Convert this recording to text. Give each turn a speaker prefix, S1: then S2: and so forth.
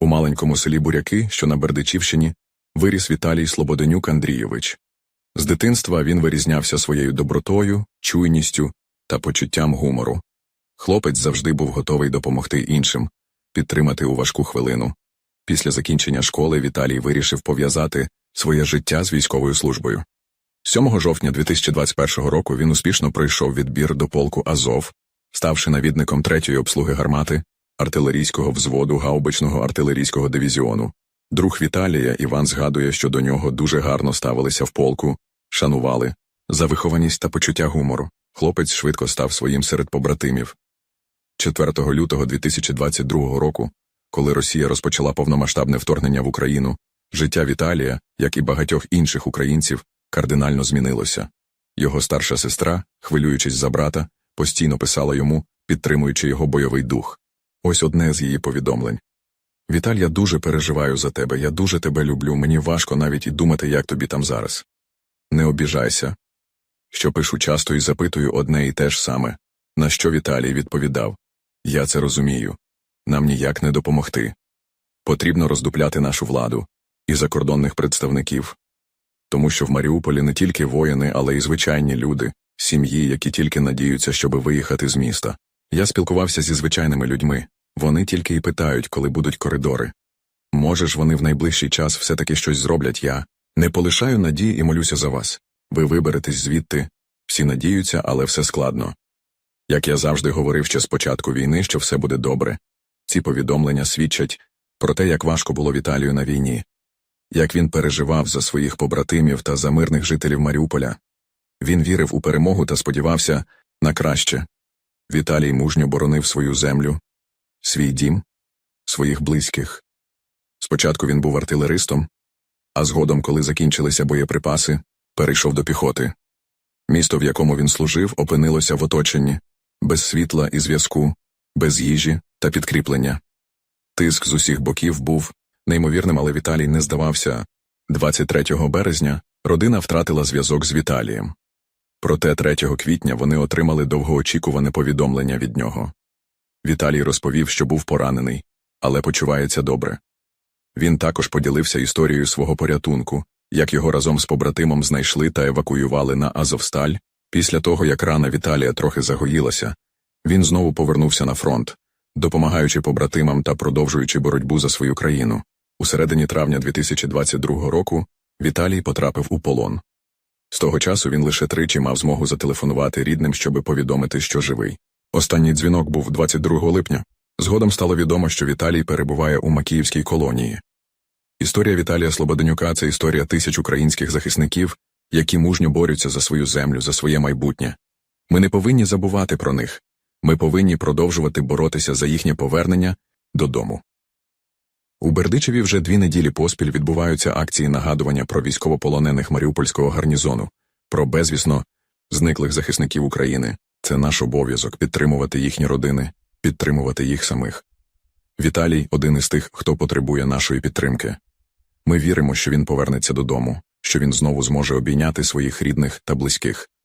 S1: У маленькому селі Буряки, що на Бердичівщині, виріс Віталій Слободенюк Андрійович. З дитинства він вирізнявся своєю добротою, чуйністю та почуттям гумору. Хлопець завжди був готовий допомогти іншим, підтримати у важку хвилину. Після закінчення школи Віталій вирішив пов'язати своє життя з військовою службою. 7 жовтня 2021 року він успішно пройшов відбір до полку Азов, ставши навідником третьої обслуги гармати артилерійського взводу гаубичного артилерійського дивізіону. Друг Віталія Іван згадує, що до нього дуже гарно ставилися в полку, шанували за вихованість та почуття гумору. Хлопець швидко став своїм серед побратимів. 4 лютого 2022 року, коли Росія розпочала повномасштабне вторгнення в Україну, життя Віталія, як і багатьох інших українців, кардинально змінилося. Його старша сестра, хвилюючись за брата, постійно писала йому, підтримуючи його бойовий дух. Ось одне з її повідомлень. Віталь, я дуже переживаю за тебе, я дуже тебе люблю, мені важко навіть і думати, як тобі там зараз. Не обіжайся. Що пишу часто і запитую одне і те ж саме. На що Віталій відповідав Я це розумію. Нам ніяк не допомогти. Потрібно роздупляти нашу владу і закордонних представників. Тому що в Маріуполі не тільки воїни, але й звичайні люди, сім'ї, які тільки надіються, щоби виїхати з міста. Я спілкувався зі звичайними людьми. Вони тільки і питають, коли будуть коридори. Може ж, вони в найближчий час все-таки щось зроблять я. Не полишаю надії і молюся за вас. Ви виберетесь звідти. Всі надіються, але все складно. Як я завжди говорив ще з початку війни, що все буде добре. Ці повідомлення свідчать про те, як важко було Віталію на війні, як він переживав за своїх побратимів та за мирних жителів Маріуполя. Він вірив у перемогу та сподівався на краще. Віталій мужньо боронив свою землю, свій дім, своїх близьких. Спочатку він був артилеристом, а згодом, коли закінчилися боєприпаси, перейшов до піхоти. Місто, в якому він служив, опинилося в оточенні, без світла і зв'язку, без їжі та підкріплення. Тиск з усіх боків був неймовірним, але Віталій не здавався. 23 березня родина втратила зв'язок з Віталієм. Проте 3 квітня вони отримали довгоочікуване повідомлення від нього. Віталій розповів, що був поранений, але почувається добре. Він також поділився історією свого порятунку, як його разом з побратимом знайшли та евакуювали на Азовсталь. Після того, як рана Віталія трохи загоїлася, він знову повернувся на фронт, допомагаючи побратимам та продовжуючи боротьбу за свою країну. У середині травня 2022 року Віталій потрапив у полон. З того часу він лише тричі мав змогу зателефонувати рідним, щоби повідомити, що живий. Останній дзвінок був 22 липня. Згодом стало відомо, що Віталій перебуває у Макіївській колонії. Історія Віталія Слободенюка це історія тисяч українських захисників, які мужньо борються за свою землю, за своє майбутнє. Ми не повинні забувати про них. Ми повинні продовжувати боротися за їхнє повернення додому. У Бердичеві вже дві неділі поспіль відбуваються акції нагадування про військовополонених Маріупольського гарнізону, про безвісно зниклих захисників України. Це наш обов'язок підтримувати їхні родини, підтримувати їх самих. Віталій один із тих, хто потребує нашої підтримки. Ми віримо, що він повернеться додому, що він знову зможе обійняти своїх рідних та близьких.